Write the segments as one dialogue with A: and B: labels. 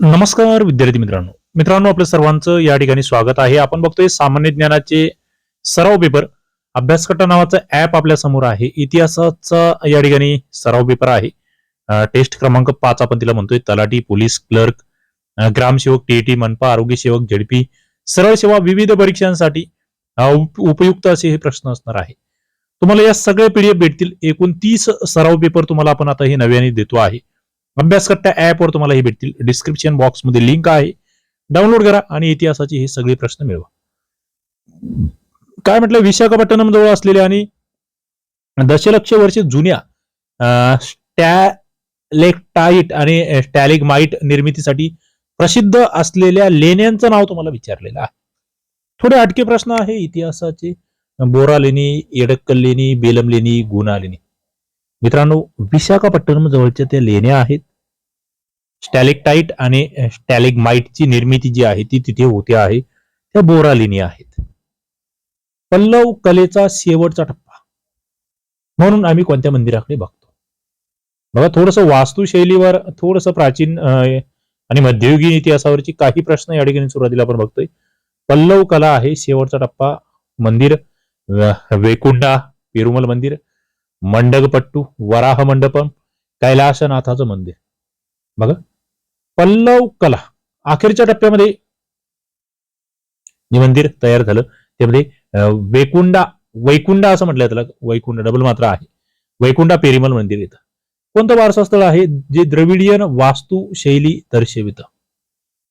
A: नमस्कार विद्यार्थी मित्रांनो. मित्रांनो आपल्या सर्वांचं या ठिकाणी स्वागत आहे. आपण बघतोय सामान्य ज्ञानाचे सराव पेपर अभ्यासकटा नावाचं ऍप आपल्यासमोर आहे. इतिहासाचा या ठिकाणी सराव पेपर आहे. टेस्ट क्रमांक पाच आपण तिला म्हणतोय. तलाठी पोलीस क्लर्क ग्रामसेवक टीईटी मनपा आरोग्य सेवक झेडपी सरळ सेवा विविध परीक्षांसाठी उप- उपयुक्त असे हे प्रश्न असणार आहे. तुम्हाला या सगळ्या पीडीएफ भेटतील. एकूण तीस सराव पेपर तुम्हाला आपण आता हे नव्याने देतो आहे. अभ्यासकट्टा ऍप वर तुम्हाला हे भेटतील. डिस्क्रिप्शन बॉक्समध्ये लिंक आहे. डाउनलोड करा आणि इतिहासाचे हे सगळे प्रश्न मिळवा. काय म्हटलं? विशाखापट्टणम जवळ असलेल्या आणि दशलक्ष वर्षे जुन्या स्टॅलेक्टाईट आणि स्टॅलिगमाइट निर्मितीसाठी प्रसिद्ध असलेल्या लेण्यांचं नाव तुम्हाला विचारलेलं आहे. थोडे अटके प्रश्न आहे. इतिहासाचे बोरा लेणी एडक्कल लेणी बेलम लेणी गुणा लेणी मित्रांनो विशाखापट्टणम जवळच्या त्या लेण्या आहेत. स्टॅलेक्टाईट आणि स्टॅलेगमाइटची निर्मिती जी आहे ती तिथे होते आहे. त्या बोरालिनी आहेत. पल्लव कलेचा शेवटचा टप्पा. म्हणून आम्ही कोणत्या मंदिराकडे बघतो? बघा थोडस वास्तुशैलीवर थोडस प्राचीन आणि मध्ययुगीन इतिहासावरची काही प्रश्न या ठिकाणी सुरुवातीला आपण बघतोय. पल्लव कला आहे शेवटचा टप्पा. मंदिर वेकुंडा पेरुमल मंदिर मंडगपट्टू वराह मंडपम कैलासनाथाचं मंदिर. बघा पल्लव कला. अखेरच्या टप्प्यामध्ये जे मंदिर तयार झालं त्यामध्ये वैकुंडा वैकुंडा असं म्हटलं त्याला वैकुंड डबल मात्र आहे. वैकुंडा पेरिमल मंदिर येतं कोणतं वारसा स्थळ आहे जे द्रविडियन वास्तुशैली दर्शवितं?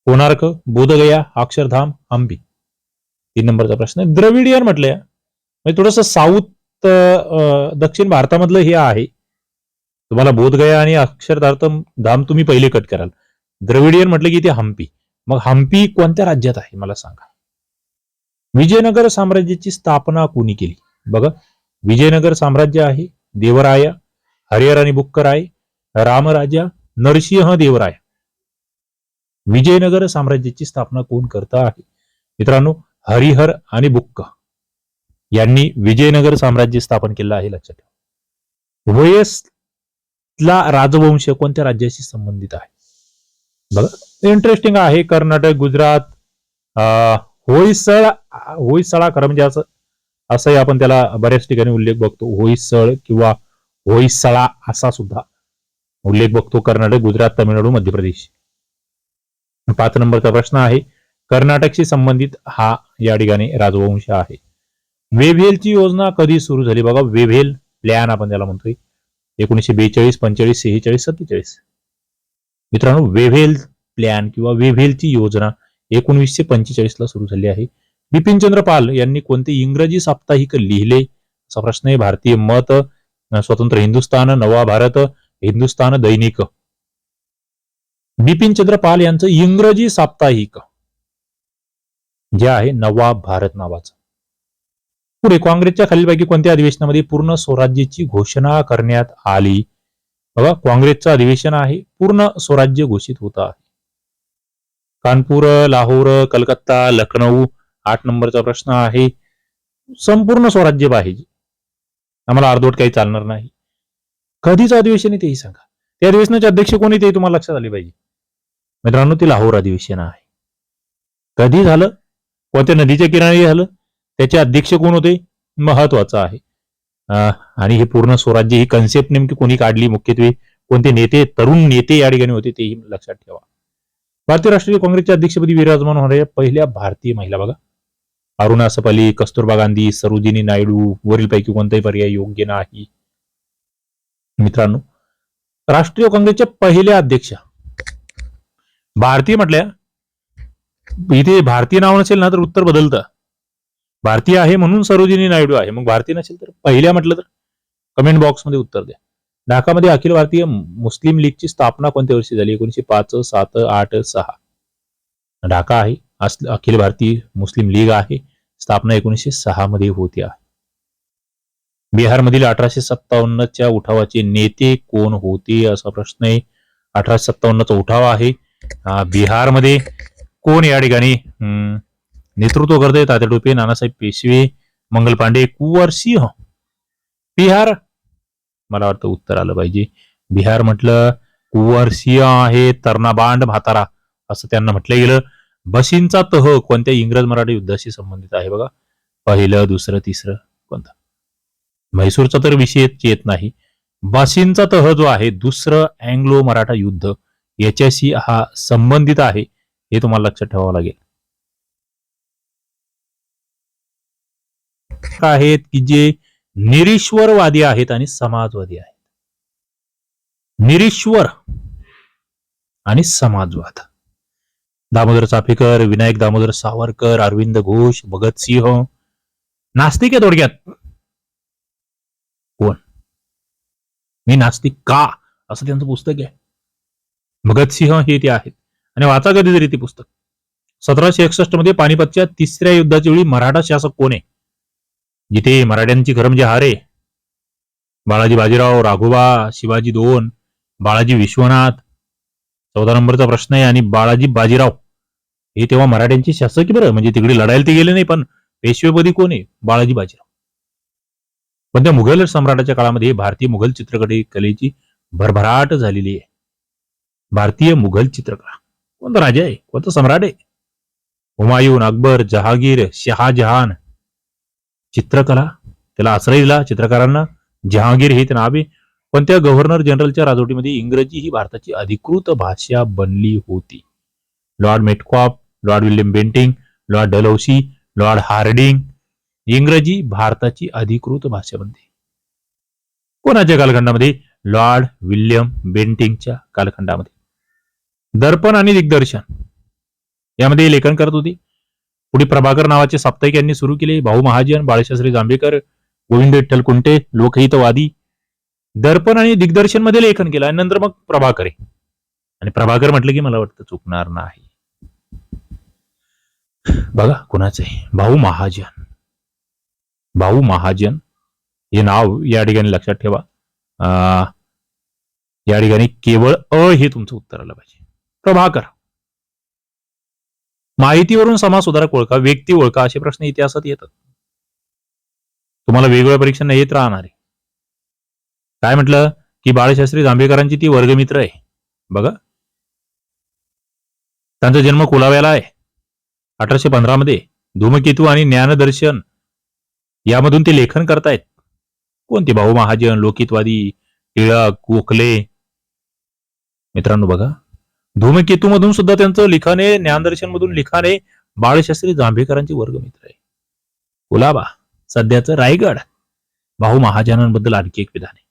A: कोणार्क बोधगया अक्षरधाम हंपी तीन नंबरचा प्रश्न. द्रविडियन म्हटलंय म्हणजे थोडस साऊथ अं, दक्षिण भारतामधलं हे आहे. तुम्हाला बोधगया आणि अक्षरधाम धाम तुम्ही पहिले कट कराल. द्रविडियन म्हटलं की ते हम्पी. मग हम्पी कोणत्या राज्यात आहे? मला सांगा. विजयनगर साम्राज्याची स्थापना कोणी केली? बघा विजयनगर साम्राज्य आहे देवराया हरिहर आणि बुक्कराय रामराजा नरसिंह देवराय. विजयनगर साम्राज्याची स्थापना कोण करत आहे? मित्रांनो हरिहर आणि बुक्क यांनी विजयनगर साम्राज्य स्थापन केलं आहे लक्षात ठेवा. वयसला राजवंश कोणत्या राज्याशी संबंधित आहे? बघा. इंटरेस्टिंग आहे कर्नाटक गुजरात अं, होयसळा खरं म्हणजे असं असंही आपण त्याला बऱ्याच ठिकाणी उल्लेख बघतो. होयसळ किंवा होयसळा असा सुद्धा उल्लेख बघतो कर्नाटक गुजरात तमिळनाडू मध्य प्रदेश. पाच नंबरचा प्रश्न आहे कर्नाटकशी संबंधित हा या ठिकाणी राजवंश आहे. वेव्हेलची योजना कधी सुरू झाली? बघा वेव्हेल प्लॅन आपण त्याला म्हणतोय. एकोणीशे बेचाळीस पंचेचाळीस सेहेचाळीस सत्तेचाळीस. मित्रांनो वेव्हेल प्लॅन किंवा वेव्हेलची योजना एकोणीसशे पंचेचाळीस ला सुरू झाली आहे. बिपिनचंद्र पाल यांनी कोणते इंग्रजी साप्ताहिक लिहिले? असा प्रश्न आहे. भारतीय मत स्वतंत्र हिंदुस्थान नवा भारत हिंदुस्थान दैनिक. बिपिनचंद्र पाल यांचं इंग्रजी साप्ताहिक जे आहे नवा भारत नावाचं. पुढे काँग्रेसच्या खालीलपैकी कोणत्या अधिवेशनामध्ये पूर्ण स्वराज्याची घोषणा करण्यात आली? बघा काँग्रेसचं अधिवेशन आहे पूर्ण स्वराज्य घोषित होत आहे. कानपूर लाहोर कलकत्ता लखनौ आठ नंबरचा प्रश्न आहे. संपूर्ण स्वराज्य पाहिजे. आम्हाला अर्धवट काही चालणार नाही. कधीचं अधिवेशन आहे तेही सांगा. त्या अधिवेशनाचे अध्यक्ष कोणी ते तुम्हाला लक्षात आले पाहिजे. मित्रांनो ते लाहोर अधिवेशन आहे. कधी झालं? कोणत्या नदीच्या किनारी झालं? त्याचे अध्यक्ष कोण होते? महत्वाचं आहे. आणि हे पूर्ण स्वराज्य ही कन्सेप्ट नेमकी कोणी काढली? मुख्यत्वे कोणते नेते तरुण नेते या ठिकाणी होते तेही लक्षात ठेवा. भारतीय राष्ट्रीय काँग्रेसच्या अध्यक्षपदी विराजमान होणाऱ्या पहिल्या भारतीय महिला बघा. अरुणा सपाली कस्तुरबा गांधी सरोजिनी नायडू वरीलपैकी कोणताही पर्याय योग्य नाही. मित्रांनो राष्ट्रीय काँग्रेसच्या पहिल्या अध्यक्षा. भारतीय म्हटल्या इथे भारतीय नाव नसेल ना तर उत्तर बदलतं. भारतीय आहे म्हणून सरोजिनी नायडू आहे. मग भारतीय नसेल तर पहिल्या म्हटलं तर कमेंट बॉक्समध्ये उत्तर द्या. ढाकामध्ये अखिल भारतीय मुस्लिम लीगची स्थापना कोणत्या वर्षी झाली? एकोणीशे पाच सात आठ सहा. ढाका आहे. अखिल भारतीय मुस्लिम लीग आहे. स्थापना एकोणीशे सहा मध्ये होती आहे. बिहारमधील अठराशे सत्तावन्नच्या उठावाचे नेते कोण होते असा प्रश्न आहे. अठराशे सत्तावन्नचा उठाव आहे. बिहारमध्ये कोण या ठिकाणी हम्म, नेतृत्व करते तात्या टोपे नानासाहेब पेशवे मंगल पांडे कुवर सिंह. बिहार मला वाटतं उत्तर आलं पाहिजे. बिहार म्हटलं कुवर सिंह आहे तरणाबांड म्हातारा असं त्यांना म्हटलं गेलं. बशींचा तह कोणत्या इंग्रज मराठी युद्धाशी संबंधित आहे बघा? पहिलं दुसरं तिसरं कोणतं? म्हैसूरचा तर विषय येत नाही. बशींचा तह जो आहे दुसरं अँग्लो मराठा युद्ध याच्याशी हा संबंधित आहे हे तुम्हाला लक्षात ठेवावं लागेल. आहेत की जे निरीश्वरवादी आहेत आणि समाजवादी आहेत. निरीश्वर आणि समाजवाद. दामोदर चाफेकर विनायक दामोदर सावरकर अरविंद घोष भगतसिंह नास्तिक आहे थोडक्यात. कोण? मी नास्तिक का? असं त्यांचं पुस्तक आहे. भगतसिंह हे ते आहेत. आणि वाचा कधीतरी ते पुस्तक. सतराशे एकसष्टमध्ये पानिपतच्या तिसऱ्या युद्धाच्या वेळी मराठा शासक कोण आहे? जिथे मराठ्यांची खरं म्हणजे हारे. बाळाजी बाजीराव राघोबा शिवाजी दोन बाळाजी विश्वनाथ. चौदा नंबरचा प्रश्न आहे आणि बाळाजी बाजीराव. हे तेव्हा मराठ्यांचे शासक बरं म्हणजे तिकडे लढायला ते गेले नाही पण पेशवेपदी कोण आहे? बाळाजी बाजीराव. पण त्या मुघल सम्राटाच्या काळामध्ये भारतीय मुघल चित्रकले कलेची भरभराट झालेली आहे. भारतीय मुघल चित्रकला. कोणता राजा आहे? कोणता सम्राट आहे? हुमायून अकबर जहागीर शहाजहान चित्रकला त्याला आश्रय दिला चित्रकारांना जहांगीर हे ते नावे पण त्या गव्हर्नर जनरलच्या राजवटीमध्ये इंग्रजी ही भारताची अधिकृत भाषा बनली होती. Lord Metcalfe Lord William Bentinck Lord Dalhousie Lord Hardinge इंग्रजी भारताची अधिकृत भाषा बनते कोणाच्या कालखंडामध्ये? लॉर्ड विल्यम बेंटिंगच्या कालखंडामध्ये. दर्पण आणि दिग्दर्शन. यामध्ये लेखन करत होते. पुढे प्रभाकर नावाचे साप्ताहिक यांनी सुरू केले. भाऊ महाजन बाळशास्त्री जांभेकर गोविंद विठ्ठल कुंटे लोकहितवादी. दर्पण आणि दिग्दर्शनमध्ये लेखन केलं. आणि नंतर मग प्रभाकर. आहे आणि प्रभाकर म्हटलं की मला वाटतं चुकणार नाही. बघा कुणाचं आहे भाऊ महाजन. भाऊ महाजन. हे नाव या ठिकाणी लक्षात ठेवा. अं, या ठिकाणी केवळ अ हे तुमचं उत्तर आलं पाहिजे. प्रभाकर. माहितीवरून समाज सुधारक ओळखा व्यक्ती ओळखा असे प्रश्न इतिहासात येतात. तुम्हाला वेगवेगळ्या परीक्षांना येत राहणार आहे. काय म्हटलं? की बाळशास्त्री जांभेकरांची ती वर्गमित्र आहे. बघा. त्यांचा जन्म कुलाव्याला आहे. अठराशे पंधरा मध्ये धूमकेतू आणि ज्ञानदर्शन यामधून ते लेखन करतायत. कोणते? भाऊ महाजन लोकितवादी टिळक गोखले. मित्रांनो बघा. धूमकेतूमधून सुद्धा त्यांचं लिखाण आहे ज्ञानदर्शन मधून लिखाण आहे. बाळशास्त्री जांभेकरांचे वर्गमित्र आहे. कुलाबा सध्याचं रायगड. भाऊ महाजनांबद्दल आणखी एक विधान आहे.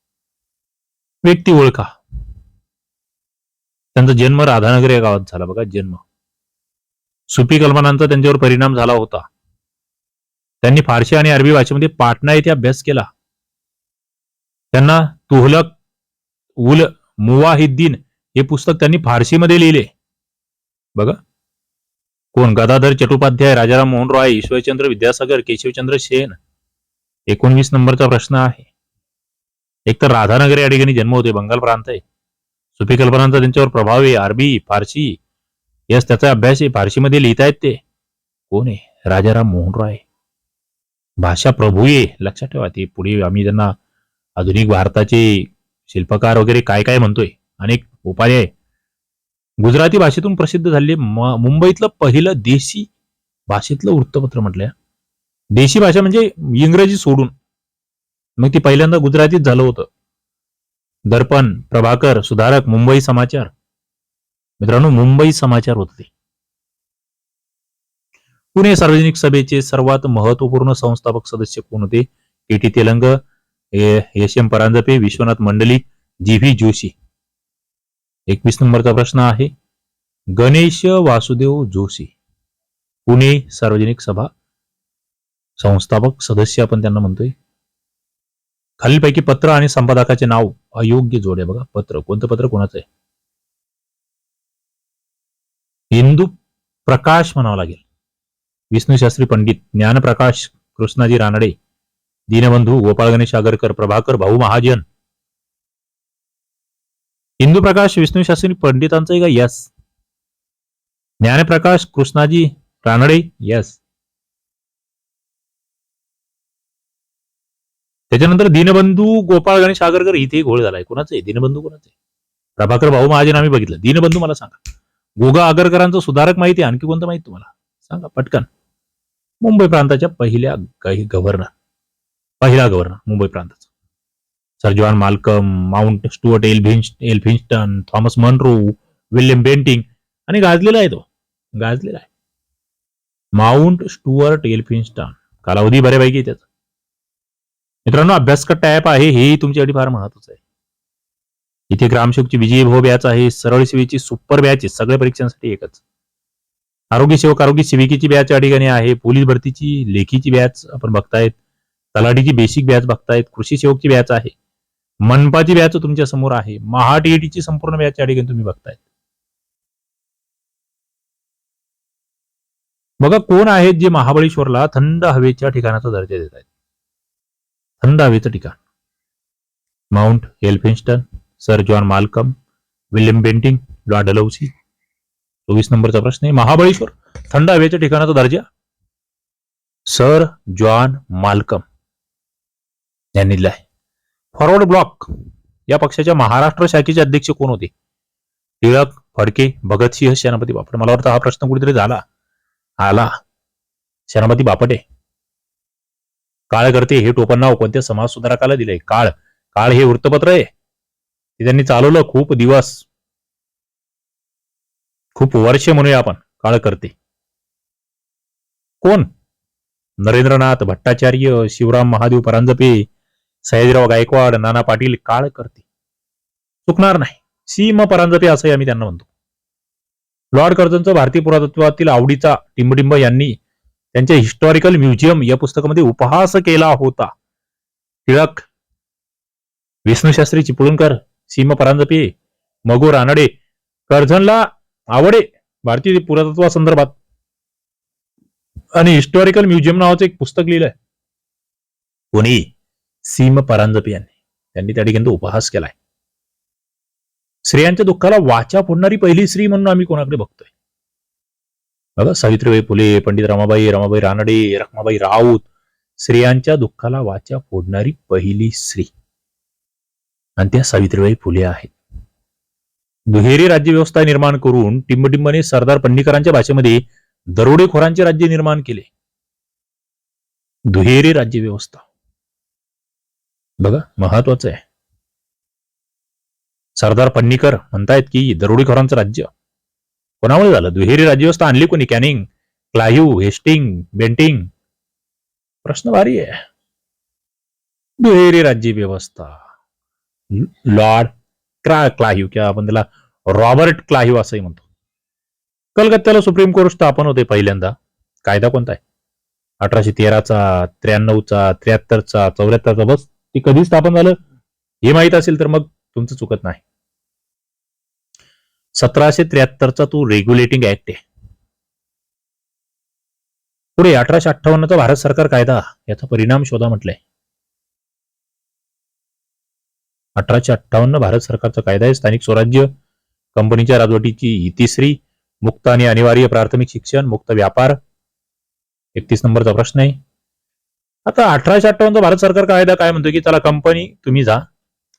A: व्यक्ती ओळखा. त्यांचा जन्म राधानगर या गावात झाला बघा जन्म. सुफी कल्पनांचा त्यांच्यावर परिणाम झाला होता. त्यांनी फारसी आणि अरबी भाषेमध्ये पाटणा येथे अभ्यास केला. त्यांना तुहलक उल मुवाहिद्दीन हे पुस्तक त्यांनी फारसीमध्ये लिहिले. बघा. कोण? गदाधर चट्टोपाध्याय राजाराम मोहन रॉय ईश्वरचंद्र विद्यासागर केशवचंद्र सेन. एकोणवीस नंबरचा प्रश्न आहे. एक तर राधानगर या ठिकाणी जन्म होते बंगाल प्रांत आहे. सुफी कल्पनांचा त्यांच्यावर प्रभाव आहे अरबी फारसी. यस त्याचा अभ्यास आहे फारसीमध्ये लिहितायत ते. कोण आहे? राजाराम मोहन रॉय भाषा प्रभू आहे. लक्षात ठेवा ते. पुढे आम्ही त्यांना आधुनिक भारताचे शिल्पकार वगैरे काय काय म्हणतोय. अनेक उपाय आहे. गुजराती भाषेतून प्रसिद्ध झालेले मुंबईतलं पहिलं देशी भाषेतलं वृत्तपत्र म्हटलंय. देशी भाषा म्हणजे इंग्रजी सोडून. मग ती पहिल्यांदा गुजरातीत झालं होतं. दर्पण प्रभाकर सुधारक मुंबई समाचार. मित्रांनो मुंबई समाचार होते पुणे सार्वजनिक सभेचे सर्वात महत्त्वपूर्ण संस्थापक सदस्य कोण होते? K T Telang S M Paranjpe Vishwanath Mandlik G V Joshi. एकवीस नंबरचा प्रश्न आहे. गणेश वासुदेव जोशी पुणे सार्वजनिक सभा संस्थापक सदस्य आपण त्यांना म्हणतोय. खालीलपैकी पत्र आणि संपादकाचे नाव अयोग्य जोड आहे बघा. पत्र कोणतं पत्र? कोणाचं आहे? हिंदू प्रकाश म्हणावं लागेल. विष्णू शास्त्री पंडित ज्ञानप्रकाश कृष्णाजी रानडे दीनबंधू गोपाळ गणेश आगरकर प्रभाकर भाऊ महाजन हिंदू प्रकाश विष्णू शास्त्री पंडितांचं आहे का? यस ज्ञानप्रकाश कृष्णाजी रानडे यस त्याच्यानंतर दीनबंधू गोपाळ गणेश आगरकर इथे घोळ झालाय. कोणाचं आहे? दीनबंधू कोणाचं आहे? प्रभाकर भाऊ महाजन आम्ही बघितलं. दीनबंधू मला सांगा. गोगा आगरकरांचं सुधारक माहिती आहे. आणखी कोणतं माहिती तुम्हाला? सांगा पटकन. मुंबई प्रांताच्या पहिल्या गव्हर्नर. पहिला गव्हर्नर मुंबई प्रांताचा. Sir John Malcolm Mount Stuart Elphinstone Elphinstone Thomas Munro William Bentinck आणि गाजलेला आहे तो. गाजलेला आहे. माउंट स्टुअर्ट एल्फिन्स्टन कालावधी बऱ्यापैकी त्याचा. मित्रांनो अभ्यासकट्टा ऍप आहे हेही तुमच्यासाठी फार महत्वाचं आहे. इथे ग्रामसेवकची विजयी भाऊ बॅच आहे सरळ सेवेची सुपर बॅच आहे सगळ्या परीक्षांसाठी एकच. आरोग्य सेवक आरोग्य सेविकेची बॅच या ठिकाणी आहे पोलीस भरतीची लेखीची बॅच आपण बघतायत तलाठीची बेसिक बॅच बघतायत कृषी सेवकची बॅच आहे. मनपाची बॅच तुमच्यासमोर आहे. महाटीएटीची संपूर्ण बॅच या ठिकाणी तुम्ही बघतायत. बघा कोण आहेत जे महाबळेश्वरला थंड हवेच्या ठिकाणाचा दर्जा देत आहेत? थंड हवेचं ठिकाण. Mount Elphinstone sir John Malcolm William Bentinck Lord Dalhousie चोवीस नंबरचा प्रश्न आहे. महाबळेश्वर थंड हवेच्या ठिकाणाचा दर्जा? सर जॉन मालकम यांनी दिलाय फॉरवर्ड ब्लॉक. या पक्षाच्या महाराष्ट्र शाखेचे अध्यक्ष कोण होते? टिळक फडके भगतसिंह सेनापती बापट. मला वाटतं हा प्रश्न कुठेतरी झाला. आला. सेनापती बापटे. काळ करते हे टोपण नाव. कोणत्या समाज सुधारकाला दिलंय? काळ. काळ हे वृत्तपत्र आहे. ते त्यांनी चालवलं खूप दिवस. खूप वर्ष म्हणूया आपण. काळ करते. कोण? नरेंद्रनाथ भट्टाचार्य शिवराम महादेव परांजपे सयाजीराव गायकवाड नाना पाटील काळ करते चुकणार नाही. सीम परांजपे असंही आम्ही त्यांना म्हणतो. लॉर्ड कर्जनचं भारतीय पुरातत्वातील आवडीचा टिंबटिंब यांनी त्यांच्या हिस्टॉरिकल म्युझियम या पुस्तकामध्ये उपहास केला होता. टिळक विष्णूशास्त्री चिपळूणकर सीम परांजपे मगो रानडे कर्झनला आवडे भारतीय पुरातत्वासंदर्भात आणि हिस्टॉरिकल म्युझियम नावाचं एक पुस्तक लिहिलंय. कोणी? सीम परांजपे यांनी. त्यांनी त्या ठिकाणी उपहास केलाय. स्त्रियांच्या दुःखाला वाचा फोडणारी पहिली स्त्री म्हणून आम्ही कोणाकडे बघतोय? बघा सावित्रीबाई फुले पंडित रमाबाई रमाबाई रानडे रखमाबाई राऊत स्त्रियांच्या दुःखाला वाचा फोडणारी पहिली स्त्री. आणि त्या सावित्रीबाई फुले आहेत. दुहेरी राज्यव्यवस्था निर्माण करून टिंबटिंबने सरदार पंडिकरांच्या भाषेमध्ये दरोडेखोरांचे राज्य निर्माण केले. दुहेरी राज्यव्यवस्था. बघा महत्वाचं आहे. सरदार पन्नीकर म्हणतायत की दरोडीखोरांचं राज्य. कोणामुळे झालं? दुहेरी राज्यव्यवस्था आणली कोणी? Canning Clive Hastings Bentinck? प्रश्न भारी आहे. दुहेरी राज्य व्यवस्था लॉर्ड क्रा क्लाह्यू किंवा आपण त्याला रॉबर्ट क्लाह्यू असंही म्हणतो. कलकत्त्याला सुप्रीम कोर्ट स्थापन होते पहिल्यांदा. कायदा कोणता आहे? अठराशे तेराचा त्र्याण्णवचा त्र्याहत्तरचा चौऱ्याहत्तरचा बस ती कधी स्थापन झालं हे माहीत असेल तर मग तुमचं चुकत नाही. सतराशे त्र्याहत्तरचा तो रेग्युलेटिंग ऍक्ट आहे. पुढे अठराशे अठ्ठावन्नचा भारत सरकार कायदा याचा परिणाम शोधा म्हटलंय. अठराशे अठ्ठावन्न भारत सरकारचा कायदा आहे स्थानिक स्वराज्य कंपनीच्या राजवटीची तिसरी मुक्त आणि अनिवार्य प्राथमिक शिक्षण मुक्त व्यापार. एकतीस नंबरचा प्रश्न आहे. आता अठराशे अठ्ठावन्न भारत सरकार कायदा काय म्हणतो की चला कंपनी तुम्ही जा.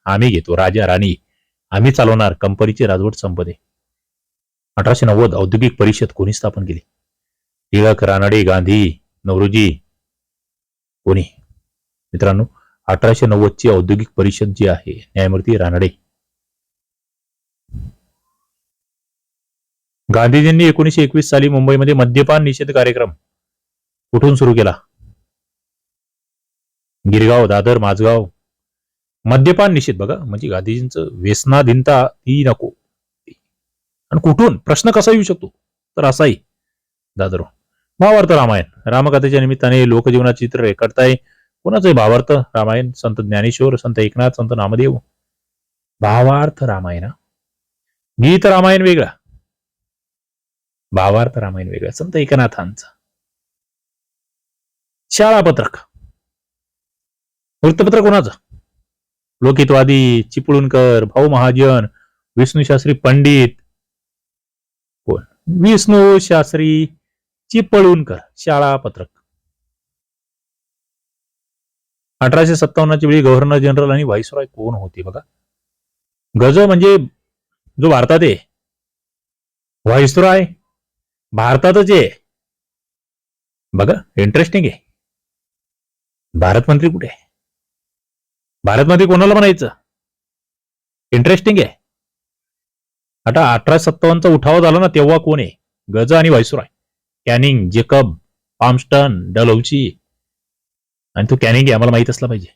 A: आम्ही घेतो राजा राणी. आम्ही चालवणार कंपनीची राजवट संपदे अठराशे नव्वद औद्योगिक परिषद कोणी स्थापन केली? टिळक रानडे गांधी नवरोजी. कोणी? मित्रांनो अठराशे नव्वदची औद्योगिक परिषद जी आहे न्यायमूर्ती रानडे. गांधीजींनी एकोणीशे एकवीस साली मुंबईमध्ये मद्यपान निषेध कार्यक्रम कुठून सुरू केला? गिरगाव दादर माझगाव मद्यपान निषेध बघा. म्हणजे गांधीजींचं व्यसनाधीनता ती नको. आणि कुठून? प्रश्न कसा येऊ शकतो? तर असाही दादर भावार्थ रामायण. रामकथेच्या निमित्ताने लोकजीवनाचे चित्र रेखाटताय. कोणाचं भावार्थ रामायण संत ज्ञानेश्वर संत एकनाथ संत नामदेव. भावार्थ रामायण गीत रामायण वेगळा. भावार्थ रामायण वेगळा. संत एकनाथांचा. शाळापत्रक. वृत्तपत्र कोणाचं? लोकितवादी चिपळूणकर भाऊ महाजन विष्णू शास्त्री पंडित. कोण? विष्णू शास्त्री चिपळूणकर शाळा पत्रक. अठराशे सत्तावन्नच्या वेळी गव्हर्नर जनरल आणि व्हाईसरॉय कोण होते बघा? गज म्हणजे जो भारतात आहे. व्हाईसरॉय भारतातच आहे. बघा इंटरेस्टिंग आहे. भारत मंत्री कुठे आहे? भारतमध्ये कोणाला म्हणायचं? इंटरेस्टिंग आहे. आता अठरा सत्तावन्नचा उठाव झाला ना तेव्हा कोण आहे? गज आणि व्हाईसरॉय कॅनिंग जेकब पामस्टन डलौची आणि तो कॅनिंग आहे आम्हाला माहीत असला पाहिजे.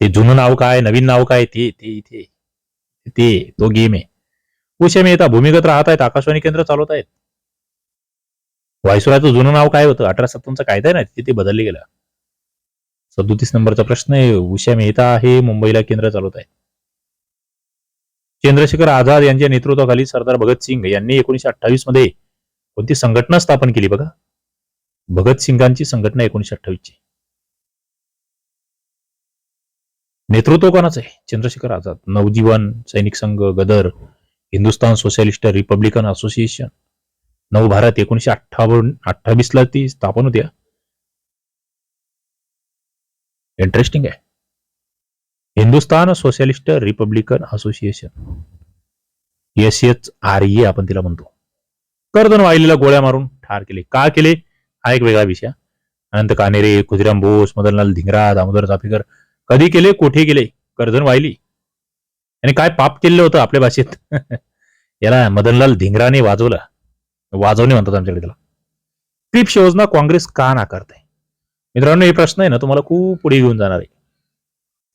A: ते जुनं नाव काय नवीन नाव काय ते ते ते ते तो गेम आहे. उशे मेहता भूमिगत राहत आहेत आकाशवाणी केंद्र चालवत आहेत. व्हायसरायचं जुनं नाव काय होतं? अठरा सत्तावन्नचा कायदा आहे ना तिथे बदलले गेलं. सदोतीस नंबरचा प्रश्न आहे. उषा मेहता हे मुंबईला केंद्र चालवत आहेत चंद्रशेखर आझाद यांच्या नेतृत्वाखाली सरदार भगतसिंग यांनी एकोणीशे अठ्ठावीसमध्ये कोणती संघटना स्थापन केली बघा. भगतसिंगांची संघटना एकोणीशे अठ्ठावीस ची नेतृत्व कोणाचं आहे? Chandrashekhar Azad. Navjivan Sainik Sangh Ghadar Hindustan socialist republican association. Navbharat एकोणीशे अठ्ठावन्न अठ्ठावीस ला ती स्थापन होत्या इंटरेस्टिंग आहे. Hindustan socialist republican association. S H R A आपण तिला म्हणतो. कर्दन वाहिलेला गोळ्या मारून ठार केले. का केले? हा एक वेगळा विषय. अनंत कानेरे खुदिराम बोस मदनलाल धिंगरा दामोदर चाफेकर कधी केले? कोठे केले? कर्जन वाहिली. आणि काय पाप केलेलं होतं आपल्या भाषेत? याला मदनलाल धिंगराने वाजवलं. वाजवणे म्हणतात आमच्याकडे त्याला. क्रिप्स योजना काँग्रेस का नाकारते मित्रांनो हे प्रश्न आहे ना तुम्हाला खूप पुढे घेऊन जाणार आहे.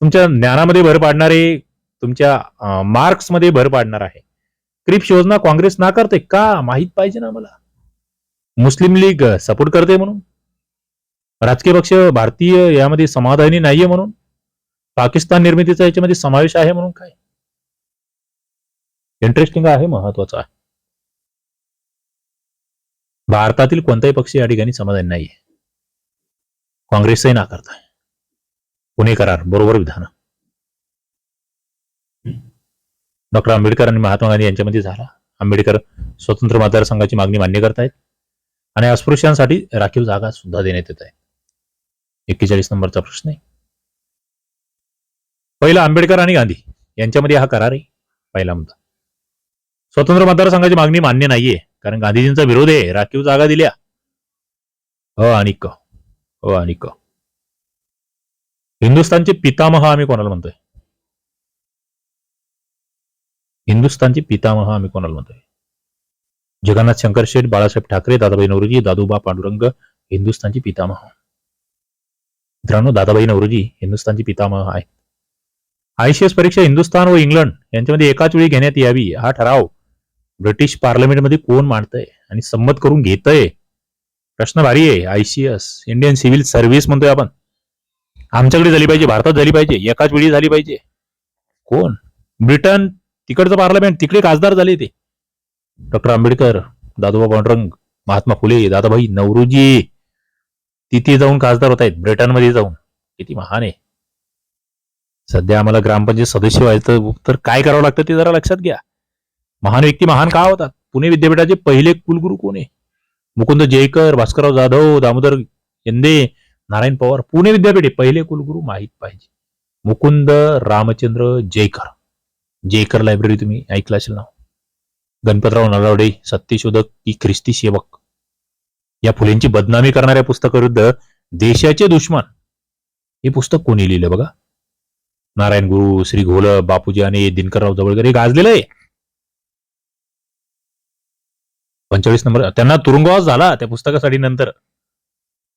A: तुमच्या ज्ञानामध्ये भर पाडणारे तुमच्या मार्क्समध्ये भर पाडणार आहे. क्रिप्स योजना काँग्रेस नाकारते का? माहीत पाहिजे ना मला मुस्लिम लीग सपोर्ट करते म्हणून. राजकीय पक्ष भारतीय यामध्ये समाधानी नाहीये म्हणून. पाकिस्तान निर्मितीचा याच्यामध्ये समावेश आहे म्हणून काय? इंटरेस्टिंग आहे महत्त्वाचा आहे. भारतातील कोणताही पक्ष या ठिकाणी समाधानी नाहीये. काँग्रेसही नाकारत आहे पुणे करार बरोबर विधान. डॉक्टर आंबेडकर आणि महात्मा गांधी यांच्यामध्ये झाला. आंबेडकर स्वतंत्र मतदारसंघाची मागणी मान्य करतायत. आणि अस्पृश्यांसाठी राखीव जागा सुद्धा देण्यात येत आहे. एक्केचाळीस नंबरचा प्रश्न आहे. पहिला आंबेडकर आणि गांधी यांच्यामध्ये हा करार आहे. पहिला मुद्दा. स्वतंत्र मतदारसंघाची मागणी मान्य नाहीये कारण गांधीजींचा विरोध आहे. राखीव जागा दिल्या. अ आणि क. आणि क. हिंदुस्थानचे पितामह आम्ही कोणाला म्हणतोय? हिंदुस्थानचे पितामह आम्ही कोणाला म्हणतोय? जगन्नाथ शंकर शेठ बाळासाहेब ठाकरे दादाबाई नवरोजी दादूबा पांडुरंग हिंदुस्थानची पितामह. मित्रांनो दादाबाई नवरोजी हिंदुस्थानचे पितामह आहेत. आयसीएस परीक्षा हिंदुस्थान व इंग्लंड यांच्यामध्ये एकाच वेळी घेण्यात यावी हा ठराव ब्रिटिश पार्लमेंटमध्ये कोण मांडतंय आणि संमत करून घेतय? प्रश्न भारी आहे. आयसीएस इंडियन सिव्हिल सर्व्हिस म्हणतोय आपण. आमच्याकडे झाली पाहिजे भारतात झाली पाहिजे एकाच वेळी झाली पाहिजे. कोण? ब्रिटन तिकडचं पार्लमेंट तिकडे खासदार झाले ते. डॉक्टर आंबेडकर दादोबा पांडुरंग महात्मा फुले दादाभाई नवरोजी. तिथे जाऊन खासदार होत आहेत ब्रिटनमध्ये जाऊन. किती महान आहे. सध्या आम्हाला ग्रामपंचायत सदस्य व्हायचं तर काय करावं लागतं ते जरा लक्षात घ्या. महान व्यक्ती महान का होतात? पुणे विद्यापीठाचे पहिले कुलगुरू कोण आहे? मुकुंद जयकर भास्करराव जाधव दामोदर यंदे नारायण पवार पुणे विद्यापीठ पहिले कुलगुरू माहीत पाहिजे. मुकुंद रामचंद्र जयकर. जयकर लायब्ररी तुम्ही ऐकला असेल नाव गणपतराव नलावडे सत्यशोधक की ख्रिस्ती सेवक. या फुलेंची बदनामी करणाऱ्या पुस्तकाविरुद्ध देशाचे दुश्मन. हे पुस्तक कोणी लिहिलं बघा? नारायण गुरु श्री घोल बापूजी आणि दिनकरराव जवळकर हे गाजलेलं आहे. पंचेचाळीस नंबर. त्यांना तुरुंगवास झाला त्या पुस्तकासाठी नंतर.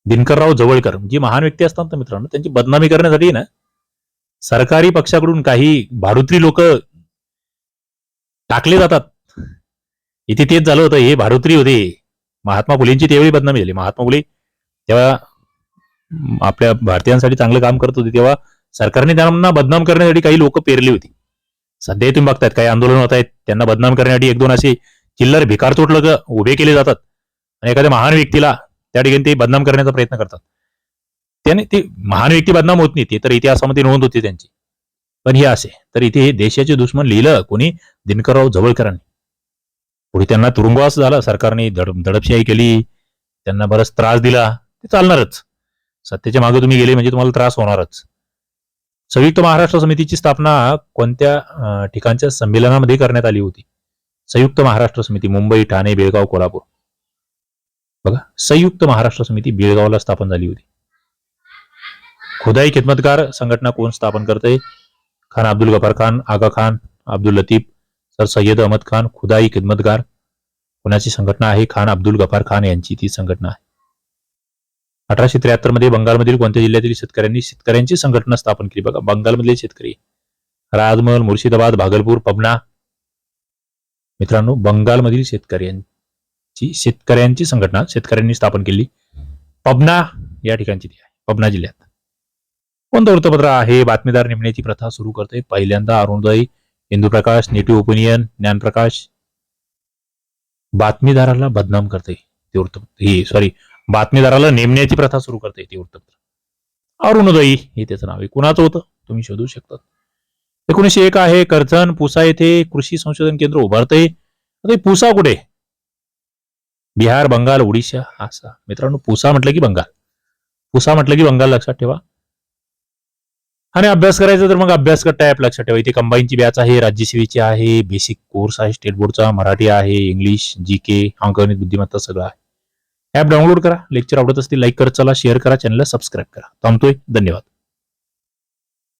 A: दिनकरराव जवळकर जी महान व्यक्ती असतात ना मित्रांनो त्यांची बदनामी करण्यासाठी ना सरकारी पक्षाकडून काही भारुत्री लोक टाकले जातात. इथे तेच झालं होतं हे भारुत्री होते. महात्मा फुलेंची त्यावेळी बदनामी झाली. महात्मा फुले तेव्हा आपल्या भारतीयांसाठी चांगलं काम करत होते. तेव्हा सरकारने त्यांना बदनाम करण्यासाठी काही लोक पेरली होती. सध्या तुम्ही बघतायत काही आंदोलन होत आहेत त्यांना बदनाम करण्यासाठी एक दोन असे चिल्लर भिकारचोट लोक उभे केले जातात. आणि एखाद्या महान व्यक्तीला त्या ठिकाणी ते बदनाम करण्याचा प्रयत्न करतात. त्याने ते महान व्यक्ती बदनाम होत नाही ते तर इतिहासामध्ये नोंद होती त्यांची. पण हे असे तर इथे हे देशाचे दुश्मन लिहिलं कोणी? दिनकरराव जवळकरांनी. पुढे त्यांना तुरुंगवास झाला सरकारने दड दडपशाही केली त्यांना बराच त्रास दिला ते चालणारच. सत्तेच्या मागे तुम्ही गेले म्हणजे तुम्हाला त्रास होणारच. संयुक्त महाराष्ट्र समितीची स्थापना कोणत्या ठिकाणच्या संमेलनामध्ये करण्यात आली होती? संयुक्त महाराष्ट्र समिती मुंबई ठाणे बेळगाव कोल्हापूर. बघा संयुक्त महाराष्ट्र समिती बेळगावला स्थापन झाली होती. खुदाई खिदमतगार संघटना कोण स्थापन करते? खान अब्दुल गफार खान आगा खान अब्दुल लतीफ सर सय्यद अहमद खान खुदाई खिदमतगार कोणाची संघटना आहे? खान अब्दुल गफार खान यांची ती संघटना आहे. अठराशे त्र्याहत्तरमध्ये बंगालमधील कोणत्या जिल्ह्यातील शेतकऱ्यांनी शेतकऱ्यांची संघटना स्थापन केली? बघा बंगालमधले शेतकरी. राजमहल मुर्शिदाबाद भागलपूर पबना मित्रांनो बंगालमधील शेतकऱ्यांची शेतकऱ्यांची संघटना शेतकऱ्यांनी स्थापन केली. पबना या ठिकाणची ती आहे पबना जिल्ह्यात. कोणतं वृत्तपत्र आहे? बातमीदार नेमण्याची प्रथा सुरू करते पहिल्यांदा अरुणदायी इंदुप्रकाश नेटिव्ह ओपिनियन ज्ञानप्रकाश. बातमीदाराला बदनाम करते ते वृत्तपत्र. हे सॉरी बातमीदाराला नेमण्याची प्रथा सुरू करते ते वृत्तपत्र. अरुणोदयी हे त्याचं नाव आहे. कुणाचं होतं? तुम्ही शोधू शकता एकोणीशे एक आहे कर्जन पुसा येथे कृषी संशोधन केंद्र उभारते आता हे पुसा कुठे? बिहार बंगाल ओडिशा असा मित्रांनो पुसा म्हटलं की बंगाल. पुसा म्हटलं की बंगाल लक्षात ठेवा. आणि अभ्यास करायचा तर मग अभ्यास करता ऍप लक्षात ठेवा. इथे कंबाईनची बॅच आहे राज्यसेवेची आहे बेसिक कोर्स आहे स्टेट बोर्डचा मराठी आहे इंग्लिश जी के अंकगणित बुद्धिमत्ता सगळं आहे. ऍप डाउनलोड करा लेक्चर आवडत असतील लाईक करत चला शेअर करा चॅनलला सबस्क्राईब करा. थांबतोय धन्यवाद.